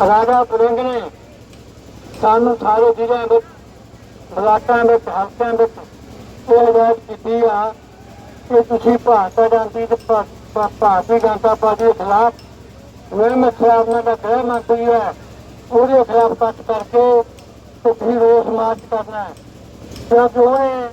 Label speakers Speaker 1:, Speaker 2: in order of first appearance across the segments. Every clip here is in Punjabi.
Speaker 1: ਰਾਜਾ ਪੁਰਿੰਗ ਨੇ ਸਾਨੂੰ ਸਾਰੇ ਜ਼ਿਲ੍ਹਿਆਂ ਵਿੱਚ ਬਲਾਕਾਂ ਵਿੱਚ, ਹਲਕਿਆਂ ਵਿੱਚ ਇਹ ਹਦਾਇਤ ਕੀਤੀ ਆ ਕਿ ਤੁਸੀਂ ਭਾਰਤ ਗਾਂਧੀ ਤੇ ਭਾਰਤੀ ਜਨਤਾ ਪਾਰਟੀ ਦੇ ਖਿਲਾਫ ਮੁਹਿੰਮ ਚਲਾਉਣ ਦਾ ਗ੍ਰਹਿ ਮੰਤਰੀ ਹੈ, ਉਹਦੇ ਖਿਲਾਫ ਕੱਟ ਕਰਕੇ ਤੁਸੀਂ ਰੋਸ ਮਾਰਚ ਕਰਨਾ ਹੈ। ਕਿਉਂਕਿ ਉਹਨੇ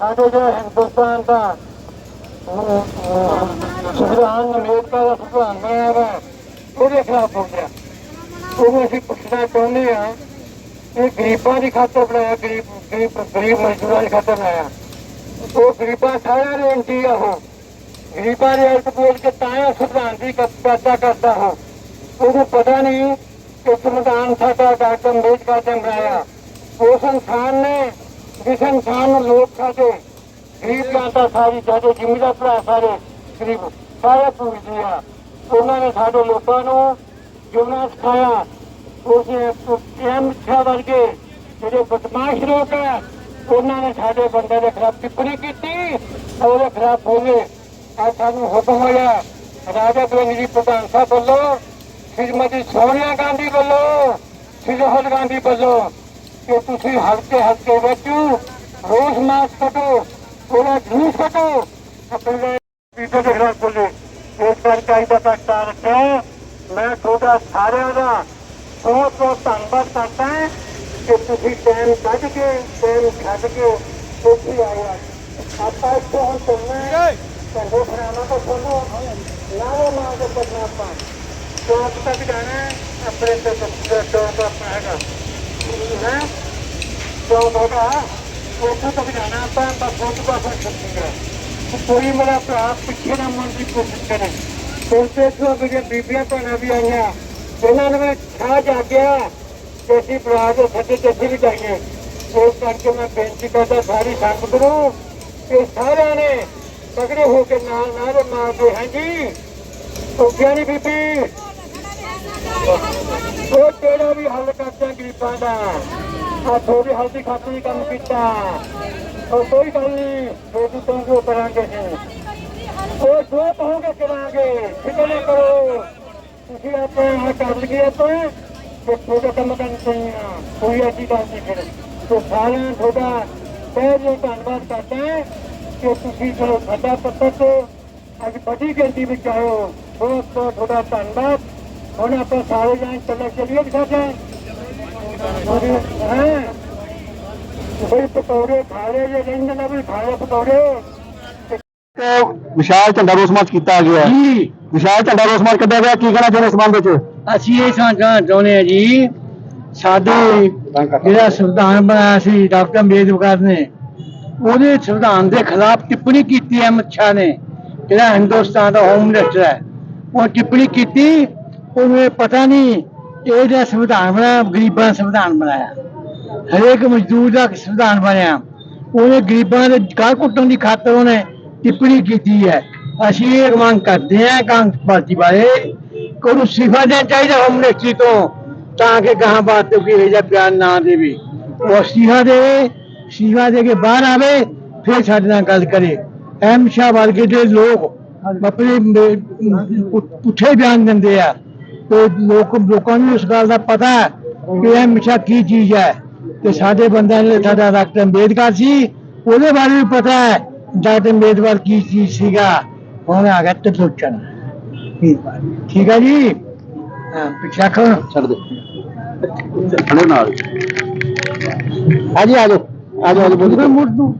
Speaker 1: ਸਾਡੇ ਜਿਹੜਾ ਹਿੰਦੁਸਤਾਨ ਦਾ ਸੰਵਿਧਾਨ ਅਮਰੀਕਾ ਦਾ ਸੰਵਿਧਾਨ ਬਣਾਇਆ ਵਾ, ਉਹਦੇ ਖਿਲਾਫ ਹੋ ਗਿਆ ਉਹ ਅਸੀਂ ਪੁੱਛਣਾ ਚਾਹੁੰਦੇ ਆ ਇਹ ਗਰੀਬਾਂ ਦੀ ਖਾਤਰ ਬਣਾਇਆ, ਗਰੀਬ ਗਰੀਬ ਗਰੀਬ ਮਜ਼ਦੂਰਾਂ ਦੀ ਖਾਤਰ ਬਣਾਇਆ। ਉਹ ਗਰੀਬਾਂ ਸਾਰਿਆਂ ਦੇ ਐਂਟੀ ਆ ਉਹ। ਗਰੀਬਾਂ ਦੇ ਅਲਟ ਬੋਲ ਕੇ ਤਾਂ ਇਹ ਸੰਵਿਧਾਨ ਦੀ ਕਰਤਾ ਕਰਦਾ ਹੋ ਉਹਨੂੰ ਪਤਾ ਨਹੀਂ ਕਿ ਸੰਵਿਧਾਨ ਸਾਡਾ ਡਾਕਟਰ ਅੰਬੇਦਕਰ ਨੇ ਬਣਾਇਆ। ਉਸ ਇਨਸਾਨ ਨੇ, ਜਿਸ ਇਨਸਾਨ ਨੂੰ ਲੋਕ ਸਾਡੇ, ਗਰੀਬ ਜਨਤਾ ਸਾਰੀ, ਸਾਡੇ ਜ਼ਿਮੀਦਾਰ ਭਰਾ ਸਾਰੇ, ਗਰੀਬ ਸਾਰੇ ਪੂਜਦੇ ਆ। ਉਹਨਾਂ ਨੇ ਸਾਡੇ ਲੋਕਾਂ ਨੂੰ ਜਿਉਣਾ ਸਿਖਾਇਆ ਉਸ ਐਮ ਛਾ ਵਰਗੇ ਜਿਹੜੇ ਬਦਮਾਸ਼ ਲੋਕ ਆ, ਉਹਨਾਂ ਨੇ ਸਾਡੇ ਬੰਦੇ ਦੇ ਖਿਲਾਫ ਟਿੱਪਣੀ ਕੀਤੀ, ਉਹਦੇ ਖਿਲਾਫ ਬੋਲੇ ਅੱਜ ਸਾਨੂੰ ਹੁਕਮ ਹੋਇਆ, ਰਾਜਾ ਬੇਨੀ ਜੀ ਪ੍ਰਧਾਨ ਸਾਹਿਬ ਵੱਲੋਂ, ਸ਼੍ਰੀਮਤੀ ਸੋਨੀਆ ਗਾਂਧੀ ਵੱਲੋਂ, ਸ਼੍ਰੀ ਰਾਹੁਲ ਗਾਂਧੀ ਵੱਲੋਂ ਕਿ ਤੁਸੀਂ ਹਲਕੇ ਹਲਕੇ ਵਿੱਚ ਰੋਸ ਮਾਰਚ ਕੱਢੋ ਉਹਦਾ ਜਲੂਸ ਕੱਢੋ ਆਪਣੇ ਪੀਪਲ ਦੇ ਖਿਲਾਫ ਬੋਲੇ। ਇਸ ਕਰਕੇ ਦਾ ਪ੍ਰਸਤਾਵ ਰੱਖਿਆ। ਮੈਂ ਤੁਹਾਡਾ ਸਾਰਿਆਂ ਦਾ ਬਹੁਤ ਬਹੁਤ ਧੰਨਵਾਦ ਕਰਦਾ ਹਾਂ ਕਿ ਤੁਸੀਂ ਟਾਈਮ ਕੱਢ ਕੇ ਟਾਈਮ ਕੱਢ ਕੇ ਤੁਸੀਂ ਆਏ ਆ ਆਪਾਂ ਇੱਥੋਂ ਹੁਣ ਚੱਲਣਾ ਹੈ ਚੰਗੇ ਫਰਾਮਾ ਤੋਂ ਤੁਹਾਨੂੰ ਲਾਵੇ ਮਾਰ ਕੇ ਪੜਨਾ ਆਪਾਂ ਚੌਕ ਤੱਕ ਜਾਣਾ ਹੈ ਆਪਣੇ ਤੇ ਚੌਕ ਆਪਣਾ ਹੈਗਾ ਹੈ ਚੌਕ ਹੋਗਾ ਉੱਥੋਂ ਤੱਕ ਜਾਣਾ ਆਪਾਂ ਬਸ ਬਹੁਤ ਪਾਸਾ ਛੱਡੂਗਾ ਕੋਈ ਮੇਰਾ ਭਰਾ ਪਿੱਛੇ ਨਾ ਮੁੜਨ ਦੀ ਕੋਸ਼ਿਸ਼ ਕਰੇ ਸੁਣਤੇ ਸੋ ਜਿਹੜੀਆਂ ਬੀਬੀਆਂ ਭੈਣਾਂ ਵੀ ਆਈਆਂ। ਉਹਨਾਂ ਨੂੰ ਮੈਂ ਛਾ ਜਾਗਿਆ ਕਿ ਅਸੀਂ ਭਰਾ ਦੇ ਸੱਜੇ ਜਿੱਥੇ ਵੀ ਜਾਈਏ। ਇਸ ਕਰਕੇ ਮੈਂ ਬੇਨਤੀ ਕਰਦਾ ਸਾਰੀ ਸੰਗਤ ਨੂੰ ਕਿ ਸਾਰਿਆਂ ਨੇ ਤਗੜੇ ਹੋ ਕੇ ਨਾਲ ਨਾਲ ਮਾਰਦੇ ਹਾਂ ਜੀ। ਉਹ ਗਿਆਨੀ ਬੀਬੀ, ਉਹ ਕਿਹੜਾ ਵੀ ਹੱਲ ਕਰਦੇ ਗਰੀਬਾਂ ਦਾ ਆ ਥੋੜੀ ਹਲਦੀ ਖਾਤੀ ਕੰਮ ਕੀਤਾ। ਉਹ ਕੋਈ ਗੱਲ ਨਹੀਂ ਛੋਟੀ ਤੋਂ ਜੋ ਕਰਾਂਗੇ ਜੀ ਉਹ ਜੋ ਕਹੋਗੇ ਕਰਾਂਗੇ ਫਿਕਰ ਨਾ ਕਰੋ। ਤੁਸੀਂ ਆਪਣੇ ਹੱਥ ਕਰ ਲਈਏ ਆਪਾਂ। ਤੇ ਛੋਟਾ ਕੰਮ ਕਰਨ ਚਾਹੀਏ ਕੋਈ ਐਸੀ ਗੱਲ ਨਹੀਂ ਫਿਰ। ਤੇ ਸਾਰਿਆਂ ਤੁਹਾਡਾ ਬਹੁਤ ਬਹੁਤ ਧੰਨਵਾਦ ਕਰਦਾ ਕਿ ਤੁਸੀਂ ਚਲੋ ਸਾਡਾ ਪੱਤਰ ਤੋਂ ਅੱਜ ਵੱਡੀ ਗਿਣਤੀ ਵਿੱਚ ਆਇਓ ਬਹੁਤ ਬਹੁਤ ਤੁਹਾਡਾ ਧੰਨਵਾਦ। ਹੁਣ ਆਪਾਂ ਸਾਰੇ ਜਾਣ ਚੱਲੇ ਚੱਲੀਏ ਕਿ ਸਾਡਾ। ਹਾਂ। ਕੋਈ ਪਕੌੜੇ ਖਾ ਰਹੇ ਜੇ ਰਹਿੰਦੇ ਨਾ ਵੀ ਖਾਏ ਪਕੌੜੇ।
Speaker 2: ਵਿਸ਼ਾਲ ਝੰਡਾ ਰੋਸ ਮਾਰਚ ਕੀਤਾ ਗਿਆ।
Speaker 3: ਜੀ।
Speaker 2: ਵਿਸ਼ਾਲ ਝੰਡਾ ਰੋਸ ਮਾਰਚ ਕੱਢਿਆ ਗਿਆ ਕੀ ਕਹਿਣਾ ਚਾਹੁੰਦੇ ਇਸ ਸੰਬੰਧ ਵਿੱਚ?
Speaker 3: ਅਸੀਂ ਇਹ ਸਮਝਣਾ ਚਾਹੁੰਦੇ ਹਾਂ ਜੀ ਸਾਡੇ ਜਿਹੜਾ ਸੰਵਿਧਾਨ ਬਣਾਇਆ ਸੀ ਡਾਕਟਰ ਅੰਬੇਦਕਰ ਨੇ ਉਹਦੇ ਸੰਵਿਧਾਨ ਦੇ ਖਿਲਾਫ ਟਿੱਪਣੀ ਕੀਤੀ ਹੈ ਸ਼ਾਹ ਨੇ ਜਿਹੜਾ ਹਿੰਦੁਸਤਾਨ ਦਾ ਹੋਮ ਮਿਨਿਸਟਰ ਹੈ। ਉਹ ਟਿੱਪਣੀ ਕੀਤੀ ਉਹਨੂੰ ਪਤਾ ਨਹੀਂ ਇਹ ਜਿਹੜਾ ਸੰਵਿਧਾਨ ਬਣਾਇਆ ਗਰੀਬਾਂ ਦਾ ਸੰਵਿਧਾਨ ਬਣਾਇਆ। ਹਰੇਕ ਮਜ਼ਦੂਰ ਦਾ ਸੰਵਿਧਾਨ ਬਣਿਆ। ਉਹਨੇ ਗਰੀਬਾਂ ਦੇ ਘਰ ਕੁੱਟਣ ਦੀ ਖਾਤਰ ਉਹਨੇ ਟਿੱਪਣੀ ਕੀਤੀ ਹੈ ਅਸੀਂ ਇਹ ਮੰਗ ਕਰਦੇ ਹਾਂ ਕਾਂਗਰਸ ਪਾਰਟੀ ਬਾਰੇ ਕਿ ਉਹਨੂੰ ਸਿਫਾ ਦੇਣਾ ਚਾਹੀਦਾ ਹੋਮ ਮਿਨਿਸਟਰੀ ਤੋਂ ਤਾਂ ਕਿ ਗਾਹਾਂ ਬਾਤ ਤੇ ਕੋਈ ਇਹ ਜਿਹਾ ਬਿਆਨ ਨਾ ਦੇਵੇ ਉਹ ਅਸਤੀਫਾ ਦੇਵੇ ਅਸਤੀਫਾ ਦੇ ਕੇ ਬਾਹਰ ਆਵੇ ਫਿਰ ਸਾਡੇ ਨਾਲ ਗੱਲ ਕਰੇ ਐਮ ਸ਼ਾਹ ਵਰਗੇ ਦੇ ਲੋਕ ਆਪਣੇ ਮ- ਪੁ- ਪੁੱਠੇ ਬਿਆਨ ਦਿੰਦੇ ਆ ਤੇ ਲੋਕ ਲੋਕਾਂ ਨੂੰ ਇਸ ਗੱਲ ਦਾ ਪਤਾ ਹੈ ਕਿ ਐਮ ਸ਼ਾਹ ਕੀ ਚੀਜ਼ ਹੈ ਤੇ ਸਾਡੇ ਬੰਦਿਆਂ ਨੇ ਸਾਡਾ ਡਾਕਟਰ ਅੰਬੇਦਕਰ ਸੀ ਉਹਦੇ ਬਾਰੇ ਵੀ ਪਤਾ ਹੈ ਡਾਕਟਰ ਅੰਬੇਦਕਰ ਕੀ ਚੀਜ਼ ਸੀਗਾ ਹੁਣ ਆ ਗਿਆ ਤੇ ਸੋਚਣ ਠੀਕ ਹੈ ਜੀ ਹਾਂ ਪਿੱਛੇ ਰੱਖੋ
Speaker 2: ਛੱਡ ਦੇ ਖੜੇ ਨਾਲ
Speaker 3: ਹਾਂਜੀ ਆ ਜਾਓ ਆ ਜਾਓ ਬੋਲ ਮੁੱਢ ਨੂੰ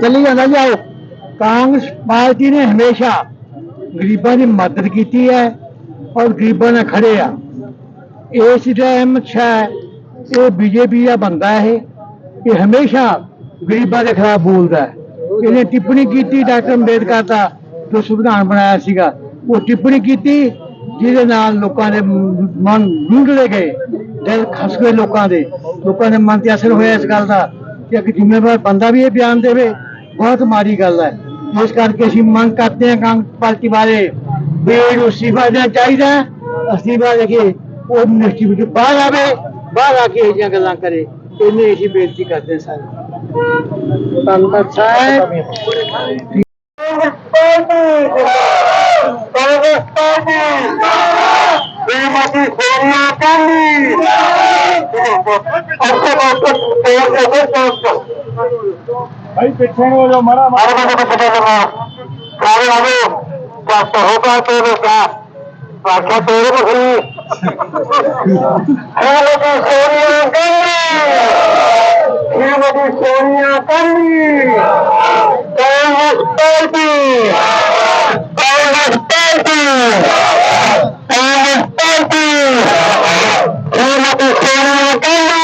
Speaker 3: ਚੱਲੀ ਜਾਂਦਾ ਜੀ ਆਓ ਕਾਂਗਰਸ ਪਾਰਟੀ ਨੇ ਹਮੇਸ਼ਾ ਗਰੀਬਾਂ ਦੀ ਮਦਦ ਕੀਤੀ ਹੈ ਔਰ ਗਰੀਬਾਂ ਨਾਲ ਖੜੇ ਆ ਇਸ ਜਿਹੜਾ ਅਹਿਮਦ ਸ਼ਾਹ ਹੈ, ਇਹ ਬੀਜੇਪੀ ਦਾ ਬੰਦਾ ਹੈ ਇਹ ਹਮੇਸ਼ਾ ਗਰੀਬਾਂ ਦੇ ਖਿਲਾਫ ਬੋਲਦਾ ਹੈ। ਇਹਨੇ ਟਿੱਪਣੀ ਕੀਤੀ ਡਾਕਟਰ ਅੰਬੇਦਕਰ ਦਾ, ਜੋ ਸੰਵਿਧਾਨ ਬਣਾਇਆ ਸੀਗਾ। ਉਹ ਟਿੱਪਣੀ ਕੀਤੀ, ਜਿਹਦੇ ਨਾਲ ਲੋਕਾਂ ਦੇ ਮਨ ਰੁੰਡਲੇ ਗਏ, ਦਿਲ ਖਸ ਗਏ ਲੋਕਾਂ ਦੇ। ਲੋਕਾਂ ਦੇ ਮਨ ਤੇ ਅਸਰ ਹੋਇਆ ਇਸ ਗੱਲ ਦਾ, ਕਿ ਇੱਕ ਜ਼ਿੰਮੇਵਾਰ ਬੰਦਾ ਵੀ ਇਹ ਬਿਆਨ ਦੇਵੇ। ਬਹੁਤ ਮਾੜੀ ਗੱਲ ਹੈ। ਇਸ ਕਰਕੇ ਅਸੀਂ ਮੰਗ ਕਰਦੇ ਹਾਂ ਕਾਂਗਰਸ ਪਾਰਟੀ ਬਾਰੇ, ਵੀ ਇਹਨੂੰ ਅਸਤੀਫਾ ਦੇਣਾ ਚਾਹੀਦਾ ਅਸਤੀਫਾ ਦੇ ਕੇ ਉਹ ਮਿਨਿਸਟਰੀ ਵਿੱਚ ਬਾਹਰ ਆਵੇ, ਬਾਹਰ ਆ ਕੇ ਇਹ ਜਿਹੀਆਂ ਗੱਲਾਂ ਕਰੇ। ਇਹਨੇ ਅਸੀਂ ਬੇਨਤੀ ਕਰਦੇ ਹਾਂ ਸਾਰੇ।
Speaker 2: পান্তা চাট भाई
Speaker 4: पीछे वो जो मरा मारा सारे आगे तो होगा तो पाखा तोड़ रही है लोगों Sonia Srimati Sonia Gandhi, Congress Party, Congress Party, Congress Party, Srimati Sonia Gandhi,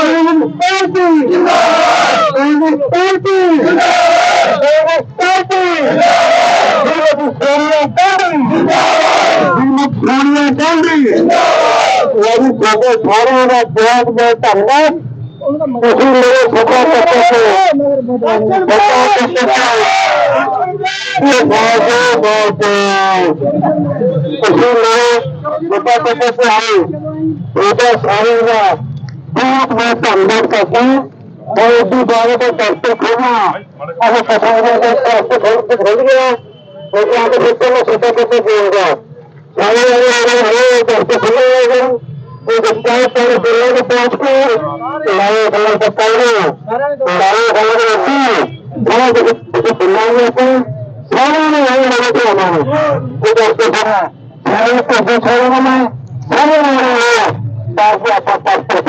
Speaker 4: party ਜਿੰਦਾਬਾਦ ਕਾਂਗਰਸ ਪਾਰਟੀ ਜਿੰਦਾਬਾਦ ਕਾਂਗਰਸ ਪਾਰਟੀ ਜਿੰਦਾਬਾਦ ਬਾਬਾ ਸਾਰਿਆਂ ਦਾ ਬਹੁਤ ਬਹੁਤ ਧੰਨਵਾਦ ਤੁਸੀਂ ਮੇਰੇ ਸਭਾ ਕਰਕੇ ਬਤਾ ਸਕਦੇ ਹੋ ਬਹੁਤ ਬਹੁਤ ਤੁਸੀਂ ਮੇਰੇ ਸਭਾ ਕਰਕੇ ਆਏ ਉਹਦਾ ਸਾਰਿਆਂ ਦਾ ਬਹੁਤ ਬਹੁਤ ਧੰਨਵਾਦ ਕਰਦਾ ਹਾਂ ਔਰ ਉਦੋਂ ਬਾਅਦ ਦਾ ਦਸਤ ਖੋਲ੍ਹਣਾ ਉਹ ਪਸੰਦ ਦੇ ਦਸਤ ਖੋਲ ਕੇ ਖੋਲ ਗਿਆ ਉਹ ਜਾਂ ਤੇ ਫਿਰ ਮੈਂ ਸੁਪਨਾ ਕਰਦੇ ਹੋਊਗਾ ਸਾਰੇ ਜਿਹੜੇ ਹੋਏ ਦਸਤ ਖੋਲ੍ਹੇ ਉਹ ਬੱਚਾ ਪਰ ਬਿਰਲੇ ਦੇ ਪਹੁੰਚ ਕੇ ਲਾਏ ਖਬਰ ਤੋਂ ਪਹਿਲੇ ਸਾਰੇ ਖਬਰ ਰੱਖੀ ਬਹੁਤ ਕੁਝ ਬਣਾਉਣੇ ਤੇ ਸਾਰੇ ਨੇ ਇਹ ਲੋਕ ਤੇ ਆਉਣਾ ਉਹ ਦੱਸਦੇ ਹਨ ਸਾਰੇ ਤੋਂ ਸਾਰੇ ਨੇ ਸਾਰੇ ਨੇ ਤਾਂ ਕਿ ਆਪਾਂ ਪਾਸੇ ਸਾਡੇ ਵਾਸਤੇ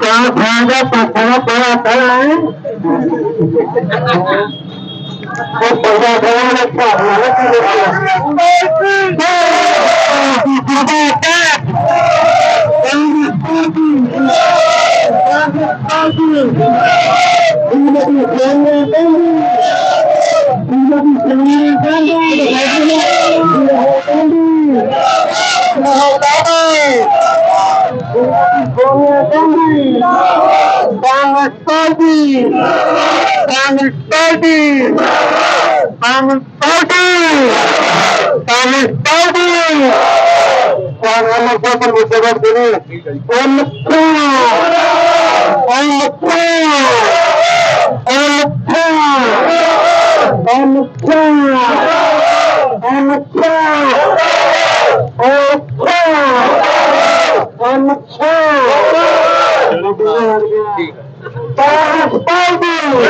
Speaker 4: কেউ খাওয়া পয়সা কেউ আসা নাই পয়সা খাওয়া লাগছে আপনারা কি Thank you. Congress Party! Congress Party! Congress Party! Congress Party! Congress Party! Congress Party! Congress Party! Congress Party! harga Transparansi. Transparansi.